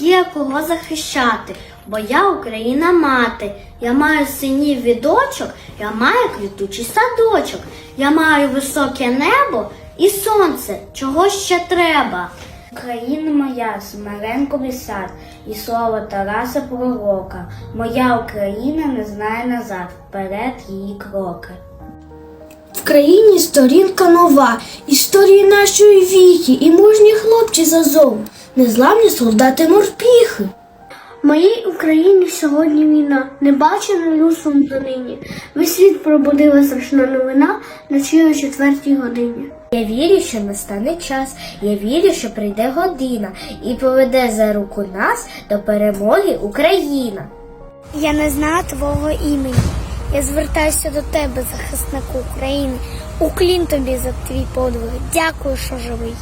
є кого захищати, бо я Україна мати. Я маю синів від дочок, я маю квітучий садочок, я маю високе небо і сонце, чого ще треба. Україна моя, Смиренковий сад, і слово Тараса Пророка. Моя Україна не знає назад, вперед її кроки. В країні сторінка нова, історії нашої віки і мужні хлопці з незламні солдати морпіхи. В моїй Україні сьогодні війна, не бачена люсом донині. Весь світ пробудила страшна новина ночі о четвертій годині. Я вірю, що настане час, я вірю, що прийде година і поведе за руку нас до перемоги Україна. Я не знаю твого імені. Я звертаюся до тебе, захиснику України. Уклін тобі за твій подвиг. Дякую, що живий.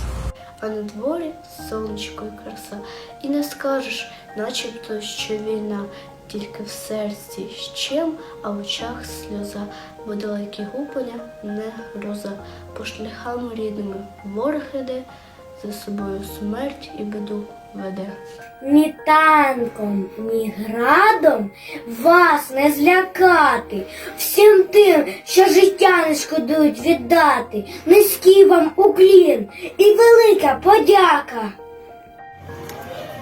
А на дворі сонечко і краса, і не скажеш, начебто, що війна, тільки в серці щем, а в очах сльоза, бо далекі гупання не гроза, по шляхам рідними ворог іде, за собою смерть і біду веде. Ні танком, ні градом вас не злякати, всім тим, що життя не шкодують віддати, низький вам уклін і велика подяка.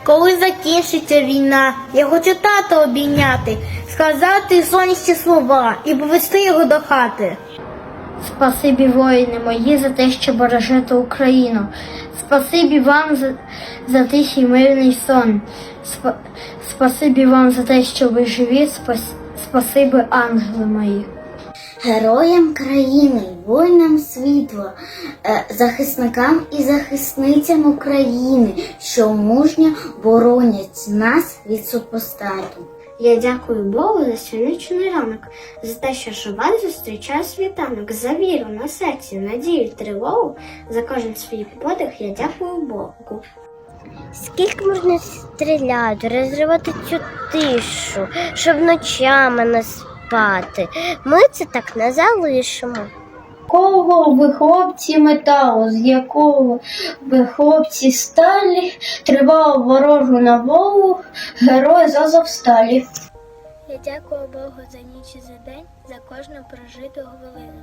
Коли закінчиться війна, я хочу тата обійняти, сказати сонячні слова і повести його до хати. Спасибі, воїни мої, за те, що бережете Україну. Спасибі вам за, за тихий мирний сон. Спа, спасибі вам за те, що ви живі. Спас, спасибі, ангели мої. Героям країни, воїнам світла, е, захисникам і захисницям України, що мужньо боронять нас від супостату. Я дякую Богу за сонячний ранок, за те, що живе зустрічає світанок, за віру на серці, надію, тривогу, за кожен свій подих я дякую Богу. Скільки можна стріляти, розривати цю тишу, щоб ночами не спати. Ми це так не залишимо. Кого ви хлопці металу, з якого ви хлопці сталі, тривав ворожу наволу, герой з Азовсталі. Я дякую Богу за ніч і за день, за кожну прожиту хвилину.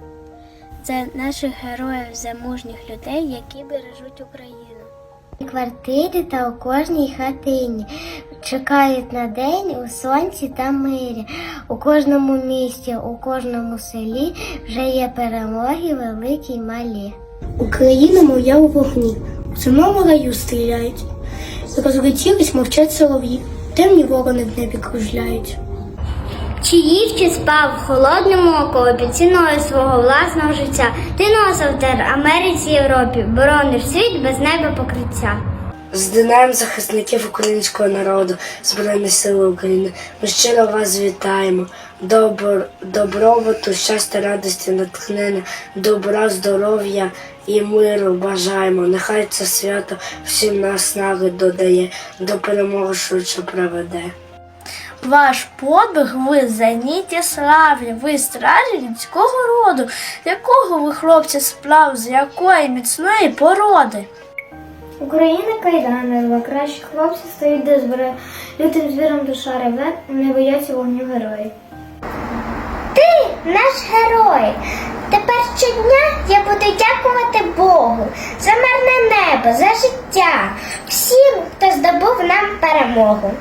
За наших героїв, за мужніх людей, які бережуть Україну. Квартирі та у кожній хатині чекають на день у сонці та мирі. У кожному місті, у кожному селі вже є перемоги великі й малі. Україна моя у вогні, у самому раю стріляють. Розлетілись, мовчать солов'ї, темні ворони в небі кружляють. Чи їв, чи спав в холодному окопі ціною свого власного життя. Ти носив тер Америці Європі, боронив світ без неба покриття. З Днем захисників українського народу, Збройні Сили України. Ми щиро вас вітаємо. Добр, добробуту, щастя, радості, натхнення, добра, здоров'я і миру бажаємо. Нехай це свято всім наснаги додає, до перемоги швидше приведе. Ваш подвиг ви зайняті славі, ви стражі людського роду, якого ви, хлопці, сплав, з якої міцної породи. Україна кайданова, кращі хлопці стоїть до зброї. Лютим звіром душа реве, не бояться вогню герої. Ти наш герой. Тепер щодня я буду дякувати Богу за мирне небо, за життя, всім, хто здобув нам перемогу.